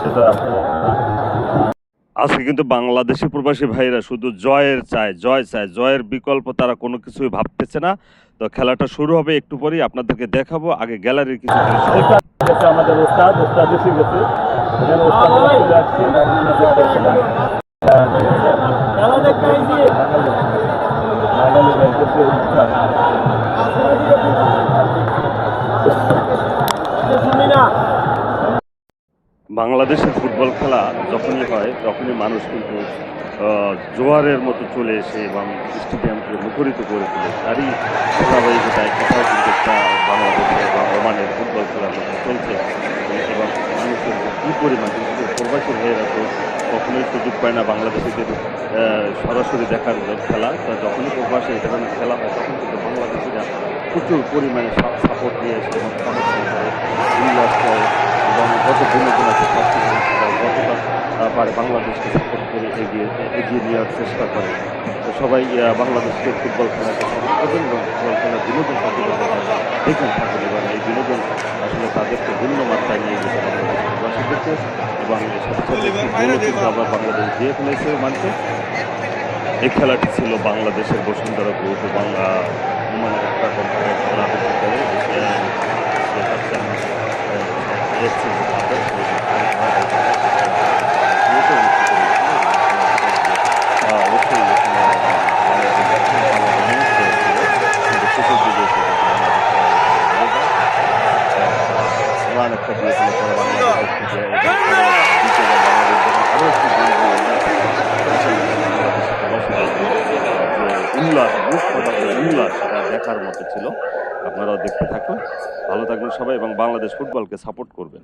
কিন্তু আজকে কিন্তু বাংলাদেশি প্রবাসী ভাইরা শুধু জয়ের চায়, জয় চায়, জয়ের বিকল্প তারা কোনো কিছুই ভাবতেছে না। তো খেলাটা শুরু হবে একটু পরেই আপনাদেরকে দেখাবো। আগে গ্যালারির কিছু আমাদের ওস্তাদ গেছে বাংলাদেশের ফুটবল খেলা যখনই হয়, তখনই মানুষ কিন্তু জোয়ারের মতো চলে এসে এবং স্টেডিয়ামকে মুখরিত করে তোলে। তারই ধারাবাহিকতায় কোথাও কিন্তু একটা বাংলাদেশে বা ওমানের ফুটবল খেলার খেলা চলছে। এবং মানুষের কী পরিমাণ কিন্তু প্রবাসী ভাইয়েরা তো কখনোই সুযোগ পায় না বাংলাদেশিদের সরাসরি দেখার খেলা। তো যখনই প্রবাসী এই ধরনের খেলা হয়, তখন কিন্তু বাংলাদেশিরা প্রচুর পরিমাণে সাপোর্ট নিয়ে এসে এবং উল্লাস করে। যত কিছু তারা যতটা পারে বাংলাদেশকে সাপোর্ট করে এগিয়ে এগিয়ে নেওয়ার চেষ্টা করে। তো সবাই বাংলাদেশকে ফুটবল করবেন এবং ফুটবল খেলার বিনোদন দেখেন থাকেন এবং এই বিনোদন আসলে তাদেরকে ভিন্ন মাত্রায় নিয়ে বাংলাদেশের প্রবাসীদেরকে এবং সাথে সাথে একটি গোলও কিন্তু আবার বাংলাদেশ দিয়ে ফেলেছে মানছে এই খেলাটি ছিল বাংলাদেশের বসুন্ধরা গ্রুপ আহ, ওমানের একটা কোম্পানির একটু গোল দিয়ে যে উল্লাস দেখার মতো ছিল। আপনারাও দেখতে থাকুন। ভালো থাকবেন সবাই এবং বাংলাদেশ ফুটবলকে সাপোর্ট করবেন।